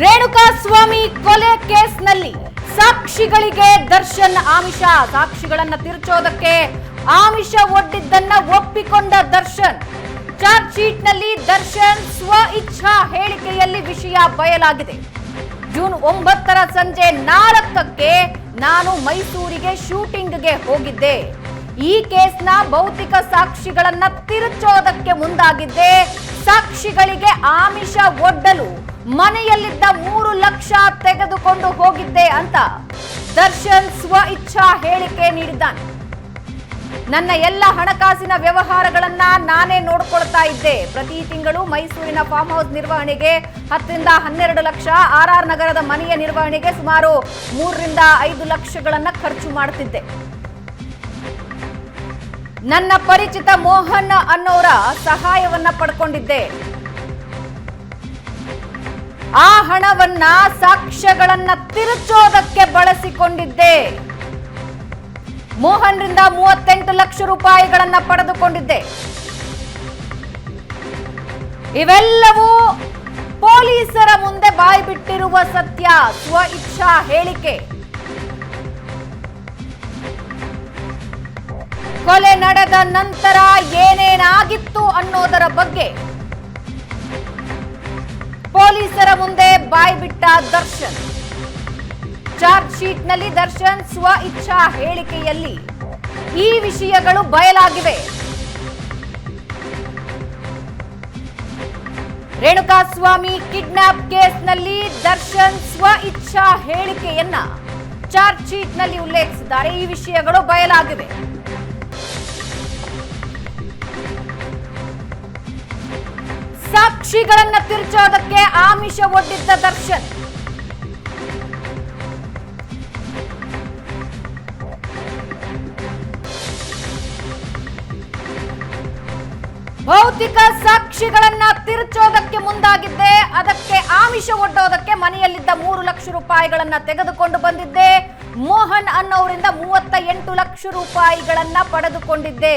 ರೇಣುಕಾ ಸ್ವಾಮಿ ಕೊಲೆ ಕೇಸ್ನಲ್ಲಿ ಸಾಕ್ಷಿಗಳಿಗೆ ದರ್ಶನ್ ಆಮಿಷ. ಸಾಕ್ಷಿಗಳನ್ನ ತಿರುಚೋದಕ್ಕೆ ಆಮಿಷ ಒಡ್ಡಿದ್ದನ್ನ ಒಪ್ಪಿಕೊಂಡ ದರ್ಶನ್. ಚಾರ್ಜ್ ಶೀಟ್ನಲ್ಲಿ ದರ್ಶನ್ ಸ್ವ ಇಚ್ಛಾ ಹೇಳಿಕೆಯಲ್ಲಿ ವಿಷಯ ಬಯಲಾಗಿದೆ. ಜೂನ್ ಒಂಬತ್ತರ ಸಂಜೆ ನಾಲ್ಕಕ್ಕೆ ನಾನು ಮೈಸೂರಿಗೆ ಶೂಟಿಂಗ್ಗೆ ಹೋಗಿದ್ದೆ. ಈ ಕೇಸ್ನ ಭೌತಿಕ ಸಾಕ್ಷಿಗಳನ್ನ ತಿರುಚೋದಕ್ಕೆ ಮುಂದಾಗಿದ್ದೆ. ಸಾಕ್ಷಿಗಳಿಗೆ ಆಮಿಷ ಒಡ್ಡಲು ಮನೆಯಲ್ಲಿದ್ದ ಮೂರು ಲಕ್ಷ ತೆಗೆದುಕೊಂಡು ಹೋಗಿದ್ದೆ ಅಂತ ದರ್ಶನ್ ಸ್ವ ಇಚ್ಛಾ ಹೇಳಿಕೆ ನೀಡಿದ್ದಾನೆ. ನನ್ನ ಎಲ್ಲ ಹಣಕಾಸಿನ ವ್ಯವಹಾರಗಳನ್ನ ನಾನೇ ನೋಡ್ಕೊಳ್ತಾ ಇದ್ದೆ. ಪ್ರತಿ ತಿಂಗಳು ಮೈಸೂರಿನ ಫಾರ್ಮ್ ಹೌಸ್ ನಿರ್ವಹಣೆಗೆ ಹತ್ತರಿಂದ ಹನ್ನೆರಡು ಲಕ್ಷ, ಆರ್ ಆರ್ ನಗರದ ಮನೆಯ ನಿರ್ವಹಣೆಗೆ ಸುಮಾರು ಮೂರರಿಂದ ಐದು ಲಕ್ಷಗಳನ್ನ ಖರ್ಚು ಮಾಡುತ್ತಿದ್ದೆ ನನ್ನ ಪರಿಚಿತ ಮೋಹನ್ ಅನ್ನೋರ ಸಹಾಯವನ್ನ ಪಡ್ಕೊಂಡಿದ್ದೆ. ಆ ಹಣವನ್ನ ಸಾಕ್ಷ್ಯಗಳನ್ನ ತಿರುಚೋದಕ್ಕೆ ಬಳಸಿಕೊಂಡಿದ್ದೆ. ಮೋಹನ್ರಿಂದ ಮೂವತ್ತೆಂಟು ಲಕ್ಷ ರೂಪಾಯಿಗಳನ್ನ ಪಡೆದುಕೊಂಡಿದ್ದೆ. ಇವೆಲ್ಲವೂ ಪೊಲೀಸರ ಮುಂದೆ ಬಾಯ್ಬಿಟ್ಟಿರುವ ಸತ್ಯ ಸ್ವ ಇಚ್ಛಾ ಹೇಳಿಕೆ. ಕೊಲೆ ನಡೆದ ನಂತರ ಏನೇನಾಗಿತ್ತು ಅನ್ನೋದರ ಬಗ್ಗೆ ಪೊಲೀಸರ ಮುಂದೆ ಬಾಯ್ಬಿಟ್ಟ ದರ್ಶನ್. ಚಾರ್ಜ್ ಶೀಟ್ನಲ್ಲಿ ದರ್ಶನ್ ಸ್ವ ಇಚ್ಛಾ ಹೇಳಿಕೆಯಲ್ಲಿ ಈ ವಿಷಯಗಳು ಬಯಲಾಗಿವೆ. ರೇಣುಕಾಸ್ವಾಮಿ ಕಿಡ್ನಾಪ್ ಕೇಸ್ನಲ್ಲಿ ದರ್ಶನ್ ಸ್ವ ಇಚ್ಛಾ ಹೇಳಿಕೆಯನ್ನ ಚಾರ್ಜ್ ಶೀಟ್ನಲ್ಲಿ ಉಲ್ಲೇಖಿಸಿದ್ದಾರೆ. ಈ ವಿಷಯಗಳು ಬಯಲಾಗಿವೆ. ಸಾಕ್ಷಿಗಳನ್ನ ತಿರುಚೋದಕ್ಕೆ ಆಮಿಷ ಒಡ್ಡಿದ್ದ ದರ್ಶನ್. ಭೌತಿಕ ಸಾಕ್ಷಿಗಳನ್ನ ತಿರುಚೋದಕ್ಕೆ ಮುಂದಾಗಿದ್ದೆ, ಅದಕ್ಕೆ ಆಮಿಷ ಒಡ್ಡೋದಕ್ಕೆ ಮನೆಯಲ್ಲಿದ್ದ ಮೂರು ಲಕ್ಷ ರೂಪಾಯಿಗಳನ್ನ ತೆಗೆದುಕೊಂಡು ಬಂದಿದ್ದೆ, ಮೋಹನ್ ಅನ್ನೋರಿಂದ ಮೂವತ್ತ ಎಂಟು ಲಕ್ಷ ರೂಪಾಯಿಗಳನ್ನ ಪಡೆದುಕೊಂಡಿದ್ದೆ.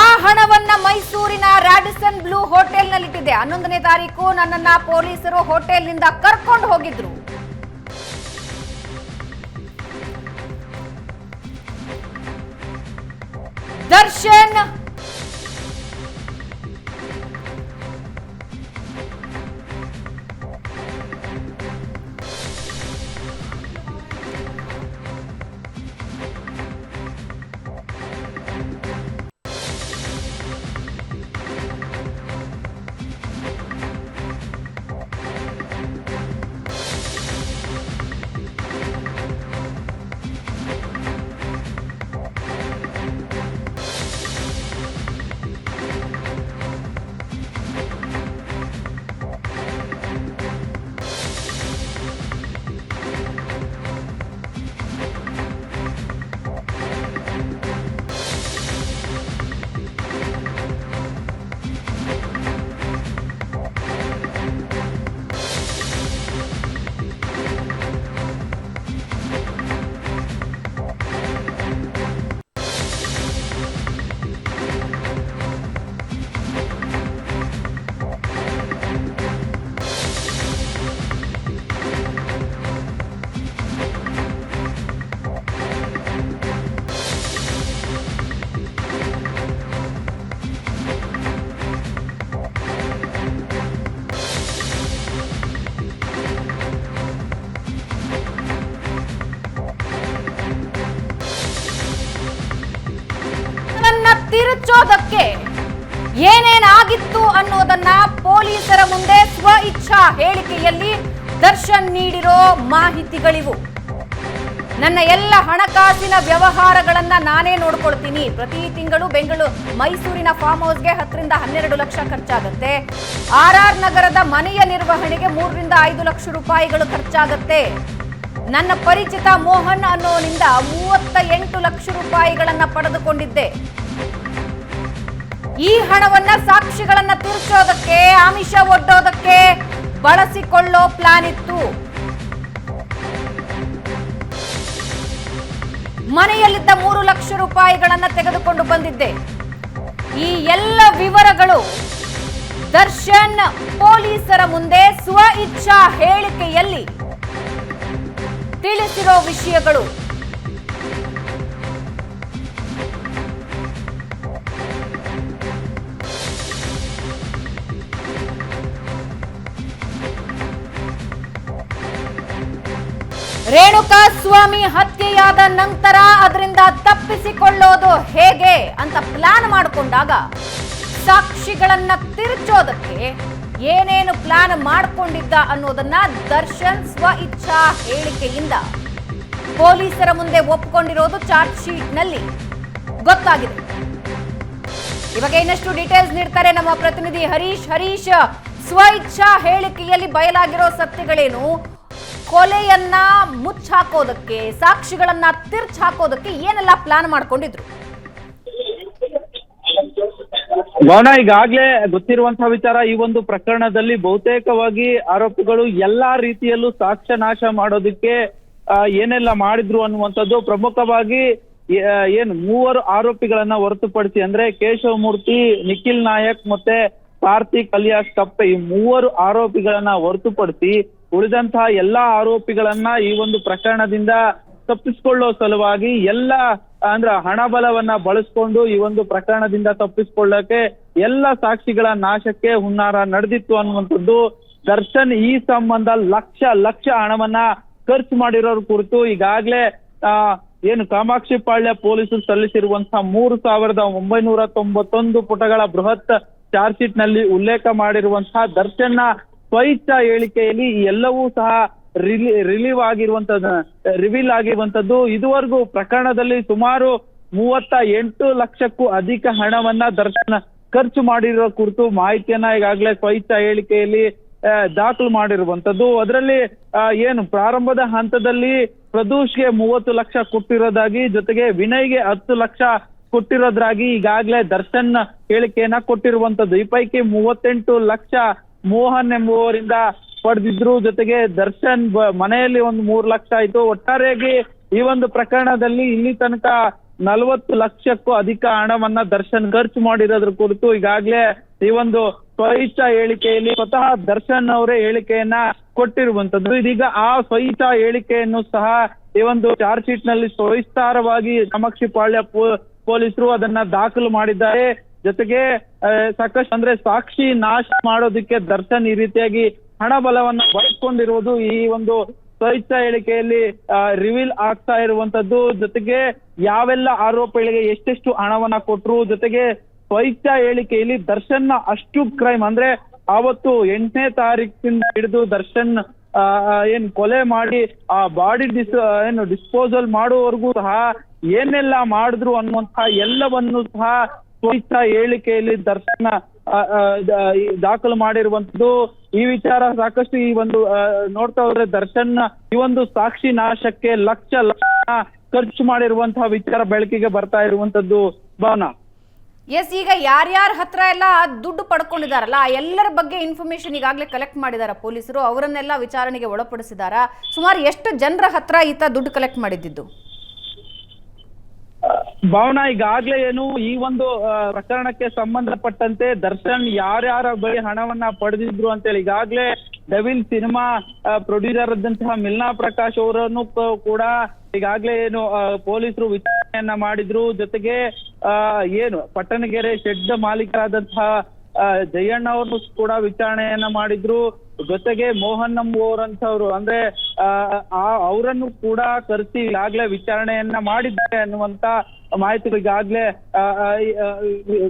ಆ ಹಣವನ್ನ ಮೈಸೂರಿನ ರಾಡಿಸನ್ ಬ್ಲೂ ಹೋಟೆಲ್ನಲ್ಲಿಟ್ಟಿದೆ. ಹನ್ನೊಂದನೇ ತಾರೀಕು ನನ್ನನ್ನ ಪೊಲೀಸರು ಹೋಟೆಲ್ನಿಂದ ಕರ್ಕೊಂಡು ಹೋಗಿದ್ರು. ದರ್ಶನ್ ತಿರುಚೋದಕ್ಕೆ ಏನೇನಾಗಿತ್ತು ಅನ್ನೋದನ್ನ ಪೊಲೀಸರ ಮುಂದೆ ಸ್ವ ಇಚ್ಛಾ ಹೇಳಿಕೆಯಲ್ಲಿ ದರ್ಶನ್ ನೀಡಿರೋ ಮಾಹಿತಿಗಳಿವು. ನನ್ನ ಎಲ್ಲ ಹಣಕಾಸಿನ ವ್ಯವಹಾರಗಳನ್ನ ನಾನೇ ನೋಡ್ಕೊಳ್ತೀನಿ. ಪ್ರತಿ ತಿಂಗಳು ಬೆಂಗಳೂರು, ಮೈಸೂರಿನ ಫಾರ್ಮ್ ಹೌಸ್ಗೆ ಹತ್ತರಿಂದ ಹನ್ನೆರಡು ಲಕ್ಷ ಖರ್ಚಾಗುತ್ತೆ. ಆರ್ ಆರ್ ನಗರದ ಮನೆಯ ನಿರ್ವಹಣೆಗೆ ಮೂರರಿಂದ ಐದು ಲಕ್ಷ ರೂಪಾಯಿಗಳು ಖರ್ಚಾಗುತ್ತೆ. ನನ್ನ ಪರಿಚಿತ ಮೋಹನ್ ಅನ್ನೋನಿಂದ ಮೂವತ್ತ ಎಂಟು ಲಕ್ಷ ರೂಪಾಯಿಗಳನ್ನ ಪಡೆದುಕೊಂಡಿದ್ದೆ. ಈ ಹಣವನ್ನ ಸಾಕ್ಷಿಗಳನ್ನ ತೋರಿಸೋದಕ್ಕೆ, ಆಮಿಷ ಒಡ್ಡೋದಕ್ಕೆ ಬಳಸಿಕೊಳ್ಳೋ ಪ್ಲಾನ್ ಇತ್ತು. ಮನೆಯಲ್ಲಿದ್ದ ಮೂರು ಲಕ್ಷ ರೂಪಾಯಿಗಳನ್ನ ತೆಗೆದುಕೊಂಡು ಬಂದಿದ್ದೆ. ಈ ಎಲ್ಲ ವಿವರಗಳು ದರ್ಶನ್ ಪೊಲೀಸರ ಮುಂದೆ ಸ್ವ ಇಚ್ಛಾ ಹೇಳಿಕೆಯಲ್ಲಿ ತಿಳಿಸಿರೋ ವಿಷಯಗಳು. ಸ್ವಾಮಿ ಹತ್ಯೆಯಾದ ನಂತರ ಅದರಿಂದ ತಪ್ಪಿಸಿಕೊಳ್ಳೋದು ಹೇಗೆ ಅಂತ ಪ್ಲಾನ್ ಮಾಡಿಕೊಂಡಾಗ ಸಾಕ್ಷಿಗಳನ್ನ ತಿರುಚೋದಕ್ಕೆ ಏನೇನು ಪ್ಲಾನ್ ಮಾಡಿಕೊಂಡಿದ್ದ ಅನ್ನೋದನ್ನ ದರ್ಶನ್ ಸ್ವ ಇಚ್ಛಾ ಹೇಳಿಕೆಯಿಂದ ಪೊಲೀಸರ ಮುಂದೆ ಒಪ್ಪಿಕೊಂಡಿರೋದು ಚಾರ್ಜ್ ಶೀಟ್ನಲ್ಲಿ ಗೊತ್ತಾಗಿದೆ. ಇವಾಗ ಇನ್ನಷ್ಟು ಡೀಟೇಲ್ಸ್ ನೀಡ್ತಾರೆ ನಮ್ಮ ಪ್ರತಿನಿಧಿ ಹರೀಶ್. ಹರೀಶ್, ಸ್ವ ಇಚ್ಛಾ ಹೇಳಿಕೆಯಲ್ಲಿ ಬಯಲಾಗಿರೋ ಸತ್ಯಗಳೇನು? ಕೊಲೆಯನ್ನ ಮುಚ್ಚಾಕೋದಕ್ಕೆ, ಸಾಕ್ಷಿಗಳನ್ನ ತಿರ್ಚ್ ಹಾಕೋದಕ್ಕೆ ಏನೆಲ್ಲ ಪ್ಲಾನ್ ಮಾಡ್ಕೊಂಡಿದ್ರು? ಗೌಣ ಈಗಾಗ್ಲೇ ಗೊತ್ತಿರುವಂತಹ ವಿಚಾರ, ಈ ಒಂದು ಪ್ರಕರಣದಲ್ಲಿ ಬಹುತೇಕವಾಗಿ ಆರೋಪಿಗಳು ಎಲ್ಲಾ ರೀತಿಯಲ್ಲೂ ಸಾಕ್ಷ್ಯ ನಾಶ ಮಾಡೋದಕ್ಕೆ ಏನೆಲ್ಲ ಮಾಡಿದ್ರು ಅನ್ನುವಂಥದ್ದು ಪ್ರಮುಖವಾಗಿ ಏನು, ಮೂವರು ಆರೋಪಿಗಳನ್ನ ಹೊರತುಪಡಿಸಿ, ಅಂದ್ರೆ ಕೇಶವಮೂರ್ತಿ, ನಿಖಿಲ್ ನಾಯಕ್ ಮತ್ತೆ ಕಾರ್ತಿಕ್ ಅಲಿಯಾಸ್ ಕಪ್ಪೆ, ಈ ಮೂವರು ಆರೋಪಿಗಳನ್ನ ಹೊರತುಪಡಿಸಿ ಉಳಿದಂತಹ ಎಲ್ಲಾ ಆರೋಪಿಗಳನ್ನ ಈ ಒಂದು ಪ್ರಕರಣದಿಂದ ತಪ್ಪಿಸಿಕೊಳ್ಳೋ ಸಲುವಾಗಿ ಎಲ್ಲ, ಅಂದ್ರ ಹಣಬಲವನ್ನ ಬಳಸ್ಕೊಂಡು ಈ ಒಂದು ಪ್ರಕರಣದಿಂದ ತಪ್ಪಿಸಿಕೊಳ್ಳಕ್ಕೆ ಎಲ್ಲ ಸಾಕ್ಷಿಗಳ ನಾಶಕ್ಕೆ ಹುನ್ನಾರ ನಡೆದಿತ್ತು ಅನ್ನುವಂಥದ್ದು ದರ್ಶನ್ ಈ ಸಂಬಂಧ ಲಕ್ಷ ಲಕ್ಷ ಹಣವನ್ನ ಖರ್ಚು ಮಾಡಿರೋರ ಕುರಿತು ಈಗಾಗ್ಲೇ, ಆ, ಏನು ಕಾಮಾಕ್ಷಿ ಪಾಳ್ಯ ಪೊಲೀಸರು ಸಲ್ಲಿಸಿರುವಂತಹ ಮೂರು ಸಾವಿರದ ಒಂಬೈನೂರ ತೊಂಬತ್ತೊಂದು ಪುಟಗಳ ಬೃಹತ್ ಚಾರ್ಜ್ ಶೀಟ್ನಲ್ಲಿ ಉಲ್ಲೇಖ ಮಾಡಿರುವಂತಹ ದರ್ಶನ್ನ ಸ್ವಇಚ್ಛಾ ಹೇಳಿಕೆಯಲ್ಲಿ ಎಲ್ಲವೂ ಸಹ ರಿಲಿ, ರಿಲೀವ್ ಆಗಿರುವಂತದ್ದು, ರಿವೀಲ್ ಆಗಿರುವಂತದ್ದು ಇದುವರೆಗೂ ಪ್ರಕರಣದಲ್ಲಿ ಸುಮಾರು ಮೂವತ್ತ ಎಂಟು ಲಕ್ಷಕ್ಕೂ ಅಧಿಕ ಹಣವನ್ನ ದರ್ಶನ ಖರ್ಚು ಮಾಡಿರೋ ಕುರಿತು ಮಾಹಿತಿಯನ್ನ ಈಗಾಗಲೇ ಸ್ವಇಚ್ಛಾ ಹೇಳಿಕೆಯಲ್ಲಿ ದಾಖಲು ಮಾಡಿರುವಂತದ್ದು. ಅದರಲ್ಲಿ ಏನು ಪ್ರಾರಂಭದ ಹಂತದಲ್ಲಿ ಪ್ರದೂಷ್ಗೆ ಮೂವತ್ತು ಲಕ್ಷ ಕೊಟ್ಟಿರೋದಾಗಿ, ಜೊತೆಗೆ ವಿನಯ್ಗೆ ಹತ್ತು ಲಕ್ಷ ಕೊಟ್ಟಿರೋದ್ರಾಗಿ ಈಗಾಗಲೇ ದರ್ಶನ್ ಹೇಳಿಕೆಯನ್ನ ಕೊಟ್ಟಿರುವಂತದ್ದು. ಈ ಪೈಕಿ ಮೂವತ್ತೆಂಟು ಲಕ್ಷ ಮೋಹನ್ ಎಂಬುವರಿಂದ ಪಡೆದಿದ್ರು. ಜೊತೆಗೆ ದರ್ಶನ್ ಮನೆಯಲ್ಲಿ ಒಂದು ಮೂರು ಲಕ್ಷ ಆಯ್ತು. ಒಟ್ಟಾರೆಯಾಗಿ ಈ ಒಂದು ಪ್ರಕರಣದಲ್ಲಿ ಇಲ್ಲಿ ತನಕ ನಲವತ್ತು ಲಕ್ಷಕ್ಕೂ ಅಧಿಕ ಹಣವನ್ನ ದರ್ಶನ್ ಖರ್ಚು ಮಾಡಿರೋದ್ರ ಕುರಿತು ಈಗಾಗಲೇ ಈ ಒಂದು ಸ್ವಯಿಚ್ಛ ಹೇಳಿಕೆಯಲ್ಲಿ ಸ್ವತಃ ದರ್ಶನ್ ಅವರೇ ಹೇಳಿಕೆಯನ್ನ ಕೊಟ್ಟಿರುವಂತದ್ದು. ಇದೀಗ ಆ ಸ್ವಯಿಚ್ಛ ಹೇಳಿಕೆಯನ್ನು ಸಹ ಈ ಒಂದು ಚಾರ್ಜ್ ಶೀಟ್ನಲ್ಲಿ ಸವಿಸ್ತಾರವಾಗಿ ಕಾಮಾಕ್ಷಿ ಪೊಲೀಸರು ಅದನ್ನ ದಾಖಲು ಮಾಡಿದ್ದಾರೆ. ಜೊತೆಗೆ ಸಾಕಷ್ಟು ಅಂದ್ರೆ ಸಾಕ್ಷಿ ನಾಶ ಮಾಡೋದಕ್ಕೆ ದರ್ಶನ್ ಈ ರೀತಿಯಾಗಿ ಹಣ ಬಲವನ್ನ ಬಳಸ್ಕೊಂಡಿರುವುದು ಈ ಒಂದು ಸ್ವಚ್ಛ ಹೇಳಿಕೆಯಲ್ಲಿ ರಿವೀಲ್ ಆಗ್ತಾ ಇರುವಂತದ್ದು. ಜೊತೆಗೆ ಯಾವೆಲ್ಲ ಆರೋಪಿಗಳಿಗೆ ಎಷ್ಟೆಷ್ಟು ಹಣವನ್ನ ಕೊಟ್ರು. ಜೊತೆಗೆ ಸ್ವಚ್ಛ ಹೇಳಿಕೆಯಲ್ಲಿ ದರ್ಶನ್ ಅಷ್ಟು ಕ್ರೈಮ್ ಅಂದ್ರೆ ಆವತ್ತು ಎಂಟನೇ ತಾರೀಕಿಂದ ಹಿಡಿದು ದರ್ಶನ್ ಏನ್ ಕೊಲೆ ಮಾಡಿ, ಆ ಬಾಡಿ ಡಿಸ್ ಏನು ಡಿಸ್ಪೋಸಲ್ ಮಾಡುವವರೆಗೂ ಸಹ ಏನೆಲ್ಲ ಮಾಡಿದ್ರು ಅನ್ನುವಂತಹ ಎಲ್ಲವನ್ನು ಸಹ ಸ್ವಇಚ್ಛಾ ಹೇಳಿಕೆಯಲ್ಲಿ ದರ್ಶನ ದಾಖಲು ಮಾಡಿರುವಂತದ್ದು ಈ ವಿಚಾರ ಸಾಕಷ್ಟು ಈ ಒಂದು ನೋಡ್ತಾ ಹೋದ್ರೆ ದರ್ಶನ್ ಈ ಒಂದು ಸಾಕ್ಷಿ ನಾಶಕ್ಕೆ ಲಕ್ಷ ಲಕ್ಷ ಖರ್ಚು ಮಾಡಿರುವಂತಹ ವಿಚಾರ ಬೆಳಕಿಗೆ ಬರ್ತಾ ಇರುವಂತದ್ದು ಭಾವನಾ. ಎಸ್ ಈಗ ಯಾರ್ಯಾರ ಹತ್ರ ಎಲ್ಲ ದುಡ್ಡು ಪಡ್ಕೊಂಡಿದಾರಲ್ಲ ಎಲ್ಲರ ಬಗ್ಗೆ ಇನ್ಫಾರ್ಮೇಶನ್ ಈಗಾಗಲೇ ಕಲೆಕ್ಟ್ ಮಾಡಿದಾರ ಪೊಲೀಸರು, ಅವರನ್ನೆಲ್ಲ ವಿಚಾರಣೆಗೆ ಒಳಪಡಿಸಿದಾರ. ಸುಮಾರು ಎಷ್ಟು ಜನರ ಹತ್ರ ಈತ ದುಡ್ಡು ಕಲೆಕ್ಟ್ ಮಾಡಿದ್ದು ಭಾವನಾ, ಈಗಾಗ್ಲೇ ಏನು ಈ ಒಂದು ಪ್ರಕರಣಕ್ಕೆ ಸಂಬಂಧಪಟ್ಟಂತೆ ದರ್ಶನ್ ಯಾರ್ಯಾರ ಬಳಿ ಹಣವನ್ನ ಪಡೆದಿದ್ರು ಅಂತೇಳಿ, ಈಗಾಗ್ಲೇ ಡವಿನ್ ಸಿನಿಮಾ ಪ್ರೊಡ್ಯೂಸರ್ ಆದಂತಹ ಮಿಲ್ನಾ ಪ್ರಕಾಶ್ ಅವರನ್ನು ಕೂಡ ಈಗಾಗ್ಲೇ ಏನು ಪೊಲೀಸರು ವಿಚಾರಣೆಯನ್ನ ಮಾಡಿದ್ರು. ಜೊತೆಗೆ ಏನು, ಪಟ್ಟಣಗೆರೆ ಶೆಡ್ ಮಾಲೀಕರಾದಂತಹ ಜಯಣ್ಣ ಅವ್ರನ್ನು ಕೂಡ ವಿಚಾರಣೆಯನ್ನ ಮಾಡಿದ್ರು. ಜೊತೆಗೆ ಮೋಹನ್ ಎಂಬುವರಂತವ್ರು ಅಂದ್ರೆ ಆ, ಅವರನ್ನು ಕೂಡ ಕರೆಸಿ ಈಗಾಗ್ಲೇ ವಿಚಾರಣೆಯನ್ನ ಮಾಡಿದ್ದಾರೆ ಅನ್ನುವಂತ ಮಾಹಿತಿಗಳು ಈಗಾಗ್ಲೇ ಆ, ಆ, ಈ, ಆ,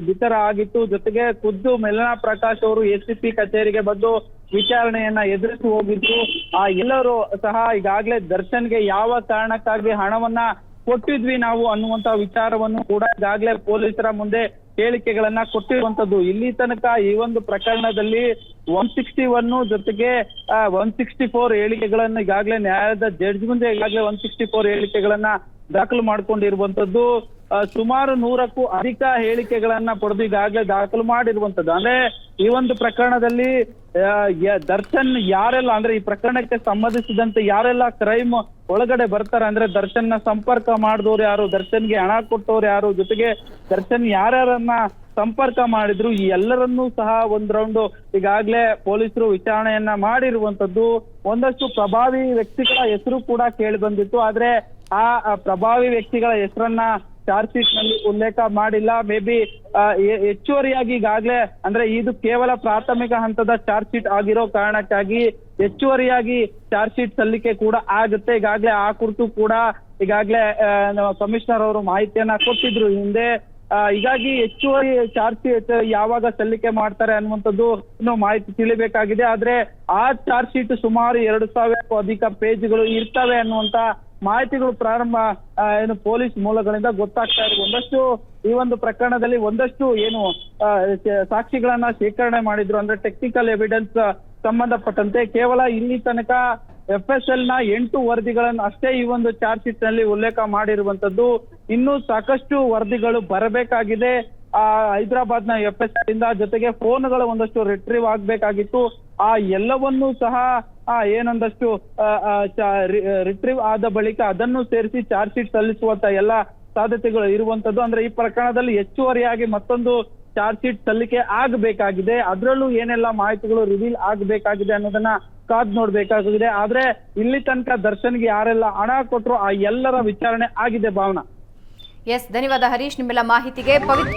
ವಿಚಾರ ಆಗಿತ್ತು. ಜೊತೆಗೆ ಖುದ್ದು ಮೆಲನಾ ಪ್ರಕಾಶ್ ಅವರು ಎಸ್ ಸಿ ಪಿ ಕಚೇರಿಗೆ ಬಂದು ವಿಚಾರಣೆಯನ್ನ ಎದುರಿಸಿ ಹೋಗಿದ್ರು. ಆ ಎಲ್ಲರೂ ಸಹ ಈಗಾಗ್ಲೇ ದರ್ಶನ್ಗೆ ಯಾವ ಕಾರಣಕ್ಕಾಗಿ ಹಣವನ್ನ ಕೊಟ್ಟಿದ್ವಿ ನಾವು ಅನ್ನುವಂತ ವಿಚಾರವನ್ನು ಕೂಡ ಈಗಾಗ್ಲೇ ಪೊಲೀಸರ ಮುಂದೆ ಹೇಳಿಕೆಗಳನ್ನ ಕೊಟ್ಟಿರುವಂತದ್ದು. ಇಲ್ಲಿ ತನಕ ಈ ಒಂದು ಪ್ರಕರಣದಲ್ಲಿ ಒನ್ ಸಿಕ್ಸ್ಟಿ ಒನ್ ಜೊತೆಗೆ ಒನ್ ಸಿಕ್ಸ್ಟಿ ಫೋರ್ ಹೇಳಿಕೆಗಳನ್ನ ಈಗಾಗಲೇ ನ್ಯಾಯಾಲಯದ ಜಡ್ಜ್ ಮುಂದೆ ಈಗಾಗಲೇ ಒನ್ ಸಿಕ್ಸ್ಟಿ ಫೋರ್ ಹೇಳಿಕೆಗಳನ್ನ ದಾಖಲು ಮಾಡ್ಕೊಂಡಿರುವಂತದ್ದು. ಸುಮಾರು ನೂರಕ್ಕೂ ಅಧಿಕ ಹೇಳಿಕೆಗಳನ್ನ ಪಡೆದು ಈಗಾಗಲೇ ದಾಖಲು ಮಾಡಿರುವಂತದ್ದು. ಅಂದ್ರೆ ಈ ಒಂದು ಪ್ರಕರಣದಲ್ಲಿ ದರ್ಶನ್ ಯಾರೆಲ್ಲ, ಅಂದ್ರೆ ಈ ಪ್ರಕರಣಕ್ಕೆ ಸಂಬಂಧಿಸಿದಂತೆ ಯಾರೆಲ್ಲ ಕ್ರೈಮ್ ಒಳಗಡೆ ಬರ್ತಾರೆ, ಅಂದ್ರೆ ದರ್ಶನ್ನ ಸಂಪರ್ಕ ಮಾಡಿದವ್ರು ಯಾರು, ದರ್ಶನ್ಗೆ ಹಣ ಕೊಟ್ಟವ್ರು ಯಾರು, ಜೊತೆಗೆ ದರ್ಶನ್ ಯಾರ್ಯಾರನ್ನ ಸಂಪರ್ಕ ಮಾಡಿದ್ರು, ಈ ಎಲ್ಲರನ್ನೂ ಸಹ ಒಂದ್ ರೌಂಡ್ ಈಗಾಗಲೇ ಪೊಲೀಸರು ವಿಚಾರಣೆಯನ್ನ ಮಾಡಿರುವಂತದ್ದು. ಒಂದಷ್ಟು ಪ್ರಭಾವಿ ವ್ಯಕ್ತಿಗಳ ಹೆಸರು ಕೂಡ ಕೇಳಿ ಬಂದಿತ್ತು. ಆದ್ರೆ ಆ ಪ್ರಭಾವಿ ವ್ಯಕ್ತಿಗಳ ಹೆಸರನ್ನ ಚಾರ್ಜ್ ಶೀಟ್ನಲ್ಲಿ ಉಲ್ಲೇಖ ಮಾಡಿಲ್ಲ. ಮೇ ಬಿ ಹೆಚ್ಚುವರಿಯಾಗಿ ಈಗಾಗಲೇ, ಅಂದ್ರೆ ಇದು ಕೇವಲ ಪ್ರಾಥಮಿಕ ಹಂತದ ಚಾರ್ಜ್ ಶೀಟ್ ಆಗಿರೋ ಕಾರಣಕ್ಕಾಗಿ ಹೆಚ್ಚುವರಿಯಾಗಿ ಚಾರ್ಜ್ ಶೀಟ್ ಸಲ್ಲಿಕೆ ಕೂಡ ಆಗುತ್ತೆ. ಈಗಾಗಲೇ ಆ ಕುರಿತು ಕೂಡ ಈಗಾಗಲೇ ಕಮಿಷನರ್ ಅವರು ಮಾಹಿತಿಯನ್ನ ಕೊಟ್ಟಿದ್ರು. ಹಿಂದೆ ಹೀಗಾಗಿ ಹೆಚ್ಚುವರಿ ಚಾರ್ಜ್ ಶೀಟ್ ಯಾವಾಗ ಸಲ್ಲಿಕೆ ಮಾಡ್ತಾರೆ ಅನ್ನುವಂಥದ್ದು ಇನ್ನು ಮಾಹಿತಿ ತಿಳಿಬೇಕಾಗಿದೆ. ಆದ್ರೆ ಆ ಚಾರ್ಜ್ ಶೀಟ್ ಸುಮಾರು ಎರಡು ಸಾವಿರಕ್ಕೂ ಅಧಿಕ ಪೇಜ್ಗಳು ಇರ್ತವೆ ಅನ್ನುವಂತ ಮಾಹಿತಿಗಳು ಪ್ರಾರಂಭ ಏನು ಪೊಲೀಸ್ ಮೂಲಗಳಿಂದ ಗೊತ್ತಾಗ್ತಾ ಇದೆ ಒಂದಷ್ಟು ಈ ಒಂದು ಪ್ರಕರಣದಲ್ಲಿ ಒಂದಷ್ಟು ಏನು ಸಾಕ್ಷಿಗಳನ್ನ ಶೇಖರಣೆ ಮಾಡಿದ್ರು. ಅಂದ್ರೆ ಟೆಕ್ನಿಕಲ್ ಎವಿಡೆನ್ಸ್ ಸಂಬಂಧಪಟ್ಟಂತೆ ಕೇವಲ ಇಲ್ಲಿ ತನಕ ಎಫ್ ಎಸ್ ಎಲ್ನ ಎಂಟು ವರದಿಗಳನ್ನು ಅಷ್ಟೇ ಈ ಒಂದು ಚಾರ್ಜ್ ಶೀಟ್ನಲ್ಲಿ ಉಲ್ಲೇಖ ಮಾಡಿರುವಂತದ್ದು ಇನ್ನೂ ಸಾಕಷ್ಟು ವರದಿಗಳು ಬರಬೇಕಾಗಿದೆ. ಆ ಹೈದರಾಬಾದ್ನ ಎಫ್ ಎಸ್ ಇಂದ ಜೊತೆಗೆ ಫೋನ್ಗಳು ಒಂದಷ್ಟು ರಿಟ್ರೀವ್ ಆಗ್ಬೇಕಾಗಿತ್ತು. ಆ ಎಲ್ಲವನ್ನೂ ಸಹ ಆ, ಏನೊಂದಷ್ಟು ರಿಟ್ರೀವ್ ಆದ ಬಳಿಕ ಅದನ್ನು ಸೇರಿಸಿ ಚಾರ್ಜ್ ಶೀಟ್ ಸಲ್ಲಿಸುವಂತ ಎಲ್ಲ ಸಾಧ್ಯತೆಗಳು ಇರುವಂತದ್ದು. ಅಂದ್ರೆ ಈ ಪ್ರಕರಣದಲ್ಲಿ ಹೆಚ್ಚುವರಿಯಾಗಿ ಮತ್ತೊಂದು ಚಾರ್ಜ್ ಶೀಟ್ ಸಲ್ಲಿಕೆ ಆಗಬೇಕಾಗಿದೆ. ಅದರಲ್ಲೂ ಏನೆಲ್ಲ ಮಾಹಿತಿಗಳು ರಿವೀಲ್ ಆಗಬೇಕಾಗಿದೆ ಅನ್ನೋದನ್ನ ಕಾದ್ ನೋಡ್ಬೇಕಾಗಿದೆ. ಆದ್ರೆ ಇಲ್ಲಿ ತನಕ ದರ್ಶನ್ಗೆ ಯಾರೆಲ್ಲ ಹಣ ಕೊಟ್ಟರು ಆ ಎಲ್ಲರ ವಿಚಾರಣೆ ಆಗಿದೆ ಭಾವನಾ. ಎಸ್ ಧನ್ಯವಾದ ಹರೀಶ್, ನಿಮ್ಮೆಲ್ಲ ಮಾಹಿತಿಗೆ ಪವಿತ್ರ